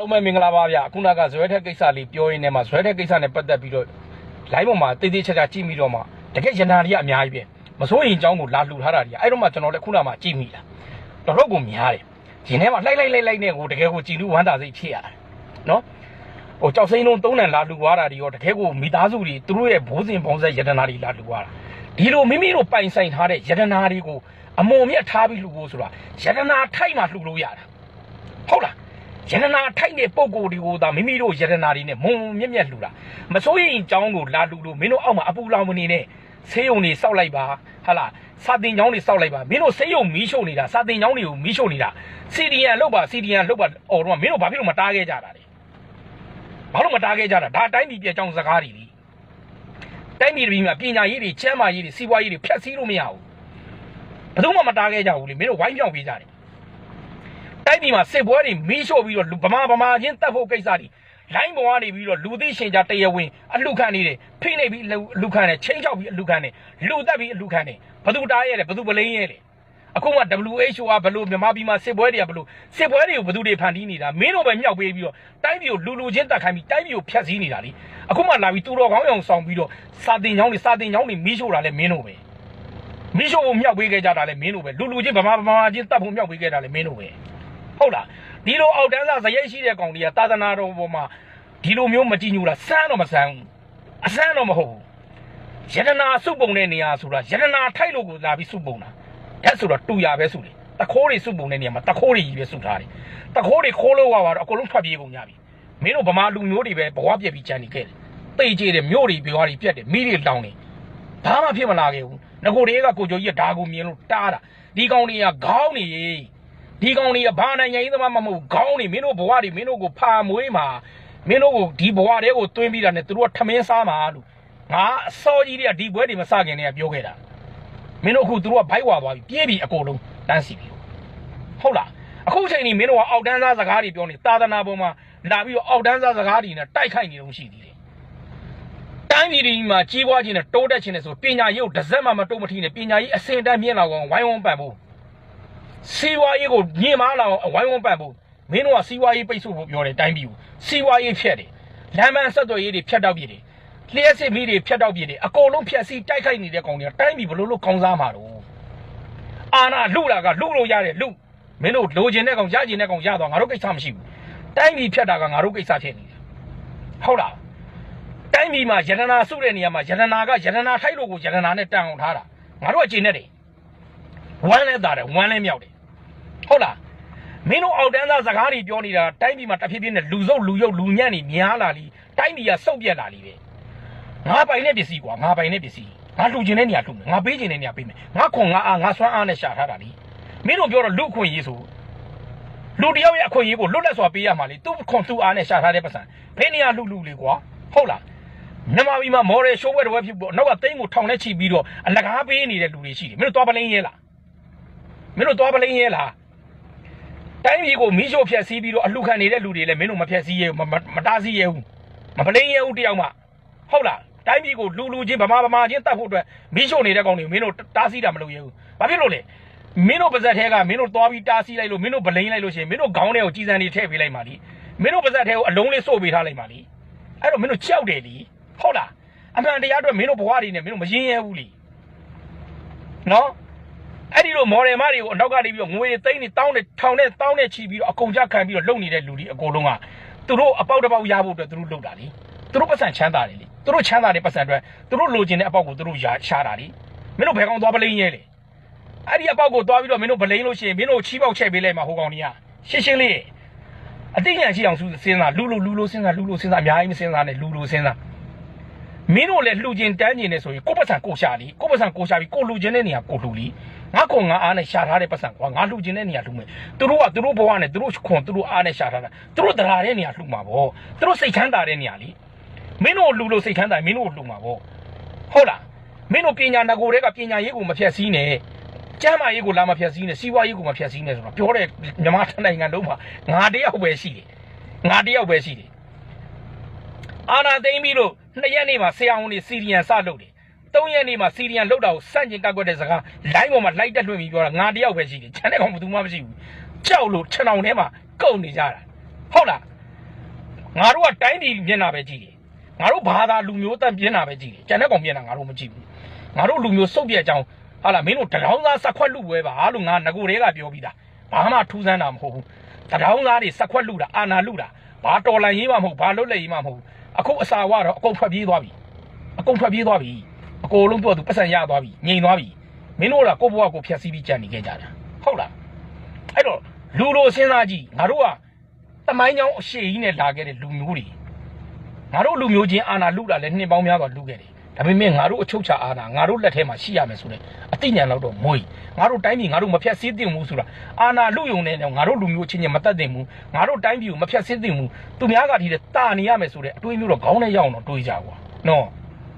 လုံးမဲ့မင်္ဂလာပါဗျာခုနကဇွဲထက်ကိစ္စလေးပြောရင်းနဲ့မှဇွဲထက်ကိစ္စနဲ့ပတ်သက်ပြီးတော့ live ပေါ်မှာတေးသေးချာချာကြည့်ပြီးတော့မှတကယ်ရန်နာတွေကအများကြီးပဲမစိုးရင်အကြောင်းကိုလာလှူထားတာတွေအဲ့တော့မှကျွန်တော်လည်းခုနမှကြည့်မိတာတော်တော့ကိုများတယ်ရင်ထဲမှာလှိုက်လိုက်လိုက်လိုက်နဲ့ကိုတကယ်ကိုကြည်လူဝမ်းသာစိတ်ဖြစ်ရတယ်နော်ဟိုကြောက်စိမ့်လုံးသုံးနံလာလှူသွားတာတွေရောတကယ်ကိုမိသားစုတွေသူတို့ရဲ့ဘိုးစဉ်ပေါင်းဆက်ရတနာတွေလာလှူသွားတာဒီလိုမိမိတို့ပိုင်ဆိုင်ထားတဲ့ရတနာတွေကိုအမုံမြတ်ထားပြီးလှူဖို့ဆိုတာရတနာထိုက်မှလှူလို့ရတာဟုတ်လား ယန္တနာထိုက်တဲ့ပုံကိုယ်ဒီကိုသာမိမိတို့ယန္တနာတွေနဲ့မုံမြက်မြက်လှူတာမစိုးရင်အကြောင်းကိုလာလှူလို့မင်းတို့အောက်မှာအပူလောင်မနေနဲ့ဆေးရုံတွေစောက်လိုက်ပါဟာလားစာတင်ကျောင်းတွေစောက်လိုက်ပါမင်းတို့ဆေးရုံမီးရှို့နေတာစာတင်ကျောင်းတွေကိုမီးရှို့နေတာစီဒီယန်လောက်ပါစီဒီယန်လောက်ပါအော်တော့မင်းတို့ဘာဖြစ်လို့မတားခဲ့ကြတာလဲဘာလို့မတားခဲ့ကြတာဒါအတိုင်းပြည်ပြအကြောင်းစကားတွေလေတိုင်းပြည်ပြည်မှာပညာရေးတွေချမ်းမာရေးတွေစီးပွားရေးတွေဖျက်ဆီးလို့မရဘူးဘယ်သူမှမတားခဲ့ကြဘူးလေမင်းတို့ဝိုင်းပြောင်းပေးကြတယ် တိုက်ပြည်မှာစစ်ပွဲတွေမီးရှို့ပြီးတော့လူဗမာဗမာချင်းတက်ဖို့ကိစ္စတွေလိုင်းပေါ်ကနေပြီးတော့လူသိရှင်ကြတရားဝင်အလှခံနေတယ်ဖိနေပြီးအလှခံနေချင်းချောက်ပြီးအလှခံနေလူတက်ပြီးအလှခံနေဘသူတားရဲလဲဘသူပလိန်ရဲလဲအခုမှ WHO ကဘလို့မြန်မာပြည်မှာစစ်ပွဲတွေကဘလို့စစ်ပွဲတွေကိုဘသူတွေဖန်တီးနေတာမင်းတို့ပဲမြောက်ပေးပြီးတော့တိုင်းပြည်ကိုလူလူချင်းတက်ခိုင်းပြီးတိုင်းပြည်ကိုဖျက်ဆီးနေတာလေအခုမှလာပြီးတူတော်ကောင်းအောင်ဆောင်ပြီးတော့စာတင်ချောင်းတွေစာတင်ချောင်းတွေမီးရှို့တာလဲမင်းတို့ပဲမီးရှို့ဖို့မြောက်ပေးခဲ့ကြတာလဲမင်းတို့ပဲလူလူချင်းဗမာဗမာချင်းတက်ဖို့မြောက်ပေးခဲ့တာလဲမင်းတို့ပဲ ဟုတ်လားဒီလိုအောက်တန်းစားဇရိတ်ရှိတဲ့ကောင်တွေကသာသနာတော်ပေါ်မှာဒီလိုမျိုးမကြည်ညိုတာစမ်းတော့မစမ်းဘူးအစမ်းတော့မဟုတ်ဘူးယတနာစုပုံတဲ့နေရာဆိုတာယတနာထိုက်လို့ကိုလာပြီးစုပုံတာအဲ့ဆိုတော့တူရပဲစုတယ်တခိုးတွေစုပုံတဲ့နေရာမှာတခိုးတွေကြီးပဲစုထားတယ်တခိုးတွေခိုးလို့ရပါတော့အကုန်လုံးထွက်ပြေးကုန်ကြပြီမင်းတို့ဗမာလူမျိုးတွေပဲဘဝပြက်ပြီးကြံနေခဲ့တယ်တိတ်ကြည့်တယ်မြို့တွေပြောတွေပြက်တယ်မိတွေတောင်းတယ်ဘာမှဖြစ်မလာခဲ့ဘူးငကိုတွေကကိုကြိုကြီးကဒါကိုမြင်လို့တားတာဒီကောင်တွေကခေါင်းနေ ဒီကောင်တွေကဘာနိုင်ငံရေးသမားမမဟုတ်ခေါင်းနေမင်းတို့ဘဝတွေမင်းတို့ကိုဖာမွေးမှာမင်းတို့ကိုဒီဘဝတွေကိုတွင်းပြီးတာနဲ့သူတို့ကထမင်းစားမှာလို့ငါအစောကြီးတွေကဒီဘွဲတွေမစခင်တည်းကပြောခဲ့တာမင်းတို့အခုသူတို့ကဘိုက်ဝါသွားပြီပြေးပြီအကုန်လုံးတန်းစီပြီဟုတ်လားအခုချိန်นี้မင်းတို့ကအောက်တန်းသားစကားတွေပြောနေသာသနာပေါ်မှာလာပြီးတော့အောက်တန်းသားစကားတွေနဲ့တိုက်ခိုက်နေလို့ရှိသေးတယ်တိုင်းပြည်ဒီမှာကြီးပွားခြင်းနဲ့တိုးတက်ခြင်းနဲ့ဆိုပညာရေးကိုတစ်စက်မှမတိုးမထီနဲ့ပညာရေးအစင်တန်းမြင့်လာအောင်ဝိုင်းဝန်းပံ့ဖို့ စီးပွားရေးကိုညင်မာလာအောင်အဝိုင်းဝန်းပတ်ဖို့မင်းတို့ကစီးပွားရေးပိတ်ဆို့ဖို့ပြောတယ်တိုင်းပြည်ကိုစီးပွားရေးဖြတ်တယ်လမ်းမဆက်သွယ်ရေးတွေဖြတ်တောက်ပြတယ်လျှက်စစ်မီးတွေဖြတ်တောက်ပြတယ်အကုန်လုံးဖြတ်စီးတိုက်ခိုက်နေတဲ့ကောင်တွေကတိုင်းပြည်ဘလို့လို့ကောင်းစားမှာတော့အာနာလူလာကလူလို့ရတယ်လူမင်းတို့လိုချင်တဲ့ကောင်ရချင်တဲ့ကောင်ရတော့ငါတို့ကိစ္စမရှိဘူးတိုင်းပြည်ဖြတ်တာကငါတို့ကိစ္စဖြစ်နေတယ်ဟုတ်လားတိုင်းပြည်မှာယတနာစုတဲ့နေရာမှာယတနာကယတနာထိုက်လို့ကိုယတနာနဲ့တန်အောင်ထားတာငါတို့ကကျင်နေတယ်ဝမ်းလဲတာတယ်ဝမ်းလဲမြောက်တယ် ဟုတ်လားမင်းတို့အောက်တန်းသားစကားတွေပြောနေတာတိုင်းပြည်မှာတဖြည်းဖြည်းနဲ့လူစုပ်လူယုတ်လူညံ့နေများလာလीတိုင်းပြည်ကစုပ်ပြက်လာလीပဲငါပိုင်တဲ့ပစ္စည်းကွာငါပိုင်တဲ့ပစ္စည်းငါလှူခြင်းတဲ့နေရာလှူမယ်ငါပေးခြင်းတဲ့နေရာပေးမယ်ငါခွန်ငါအားငါစွမ်းအားနဲ့ရှာထားတာလीမင်းတို့ပြောတော့လူခွင့်ရေးဆိုလူတယောက်ရဲ့အခွင့်အရေးကိုလွတ်လပ်စွာပေးရမှာလေသူခွန်သူအားနဲ့ရှာထားတဲ့ပတ်စံဘယ်နေရာလှူလှူလေကွာဟုတ်လားမြန်မာပြည်မှာမော်ရယ်ရှိုးဘွဲတစ်ဝက်ဖြစ်ပေါ့နောက်ကသိန်းကိုထောင်နဲ့ချီပြီးတော့အလကားပေးနေတဲ့လူတွေရှိတယ်မင်းတို့သွားပလင်းရဲလားမင်းတို့သွားပလင်းရဲလား တိုင်းပြည်ကိုမီးရှို့ဖျက်ဆီးပြီးတော့အလှခံနေတဲ့လူတွေလည်းမင်းတို့မဖျက်ဆီးရဘူးမမမတားဆီးရဘူးမပလင်းရဘူးတယောက်မှဟုတ်လားတိုင်းပြည်ကိုလူလူချင်းဗမာဗမာချင်းတတ်ဖို့အတွက်မီးရှို့နေတဲ့ကောင်တွေမင်းတို့တားဆီးတာမလုပ်ရဘူးဘာဖြစ်လို့လဲမင်းတို့ပါဇက်ထဲကမင်းတို့သွားပြီးတားဆီးလိုက်လို့မင်းတို့ပလိန်လိုက်လို့ရှိရင်မင်းတို့ခေါင်းထဲကိုကြီးစံတွေထည့်ပေးလိုက်ပါလीမင်းတို့ပါဇက်ထဲကိုအလုံးလေးစို့ပေးထားလိုက်ပါလीအဲ့တော့မင်းတို့ကြောက်တယ်လीဟုတ်လားအမှန်တရားအတွက်မင်းတို့ဘဝတွေနဲ့မင်းတို့မရင်ရဲဘူးလीနော် အဲ့ဒီလိုမော်ဒယ်မတွေကိုအနောက်ကနေပြီးတော့ငွေတွေသိန်းတွေတောင်းတွေထောင်နဲ့တောင်းနဲ့ချီပြီးတော့အကုန်ကြခံပြီးတော့လုံနေတဲ့လူတွေအကုန်လုံးကသူတို့အပေါက်တစ်ပေါက်ရဖို့အတွက်သူတို့လုပ်တာလေသူတို့ပတ်စံချမ်းသာတယ်လေသူတို့ချမ်းသာတဲ့ပတ်စံအတွက်သူတို့လိုချင်တဲ့အပေါက်ကိုသူတို့ရရှာတာလေမင်းတို့ဘယ်ကောင်သွားပလိန်ရဲလေအဲ့ဒီအပေါက်ကိုသွားပြီးတော့မင်းတို့ပလိန်လို့ရှိရင်မင်းတို့ချီးပေါက်ချက်ပေးလိုက်မှာဟိုကောင်ကြီးကရှင်းရှင်းလေးအတိတ်ညာရှိအောင်စဉ်းစားလူလူလူလူစဉ်းစားလူလူစဉ်းစားအများကြီးမစဉ်းစားနဲ့လူလူစဉ်းစားမင်းတို့လည်းလှူကျင်တန်းကျင်နေဆိုရင်ကိုယ့်ပတ်စံကိုရှာလीကိုယ့်ပတ်စံကိုရှာပြီးကိုလှူကျင်တဲ့နေရာကိုလှူလी ငါခွန်ငါအားနဲ့ရှာထားတဲ့ပတ်စံကွာငါလှူခြင်းတဲ့နေရာလှူမယ်သူတို့ကသူတို့ဘဝနဲ့သူတို့ခွန်သူတို့အားနဲ့ရှာထားတာသူတို့တရားတဲ့နေရာလှူမှာပေါ့သူတို့စိတ်ချမ်းသာတဲ့နေရာလေမင်းတို့လှူလို့စိတ်ချမ်းသာမင်းတို့လှူမှာပေါ့ဟုတ်လားမင်းတို့ပညာငကိုတွေကပညာရေးကိုမဖြတ်စည်းနဲ့ကျမ်းမာရေးကိုလာမဖြတ်စည်းနဲ့စီးပွားရေးကိုမဖြတ်စည်းနဲ့ဆိုတော့ပြောတဲ့မြန်မာနိုင်ငံလုံးမှာငါတယောက်ပဲရှိတယ်ငါတယောက်ပဲရှိတယ်အာနာသိမ့်ပြီးလို့နှစ်ရက်နေမှာဆရာဝန်တွေစီရီယန်စလုပ်တယ် သုံးရက်နေမှာစီရီယန်လောက်တာကိုစန့်ကျင်ကကွက်တဲ့စကားလိုင်းပေါ်မှာလိုက်တက်လွှင့်ပြီးပြောတာငါတယောက်ပဲရှိတယ်ချမ်းတဲ့ကောင်ဘယ်သူမှမရှိဘူးကြောက်လို့ခြံအောင်ထဲမှာကုတ်နေကြတာဟုတ်လားငါတို့ကတိုင်းပြည်မျက်နှာပဲကြည့်တယ်ငါတို့ဘာသာလူမျိုးတက်မျက်နှာပဲကြည့်တယ်ကျန်တဲ့ကောင်မျက်နှာငါတို့မကြည့်ဘူးငါတို့လူမျိုးစုပ်ပြက်ကြောင်းဟာလာမင်းတို့တရောင်းသားစက်ခွက်လူပွဲပါလို့ငါငကိုတွေကပြောပြီးသားဘာမှထူးဆန်းတာမဟုတ်ဘူးတရောင်းသားတွေစက်ခွက်လူတာအာနာလူတာဘာတော်လန်ရေးမှမဟုတ်ဘာလွတ်လပ်ရေးမှမဟုတ်အခုအစာဝတော့အကုန်ထွက်ပြေးသွားပြီအကုန်ထွက်ပြေးသွားပြီ အကုန်လုံးပြောသူပတ်စံရသွားပြီငြိမ်သွားပြီမင်းတို့ကကိုယ့်ဘဝကိုဖျက်ဆီးပြီးကြံနေခဲ့ကြတာဟုတ်လားအဲ့တော့လူလိုစဉ်းစားကြည့်ငါတို့ကတမိုင်းကြောင်အရှိကြီးနဲ့လာခဲ့တဲ့လူမျိုးတွေငါတို့လူမျိုးချင်းအာနာလူတာလည်းနှစ်ပေါင်းများစွာလူခဲ့တယ်ဒါပေမဲ့ငါတို့အချုပ်ချာအာနာငါတို့လက်ထဲမှာရှိရမယ်ဆိုတဲ့အသိဉာဏ်လောက်တော့မွေးငါတို့တိုင်းပြည်ငါတို့မဖြတ်စည်းသင့်ဘူးဆိုတာအာနာလူယုံနေတယ်ငါတို့လူမျိုးချင်းချင်းမတတ်သင့်ဘူးငါတို့တိုင်းပြည်ကိုမဖြတ်စည်းသင့်ဘူးသူများကဒီတဲ့တာနေရမယ်ဆိုတဲ့အတွေးမျိုးတော့ခေါင်းနဲ့ရောက်အောင်တော့တွေးကြကွာနော်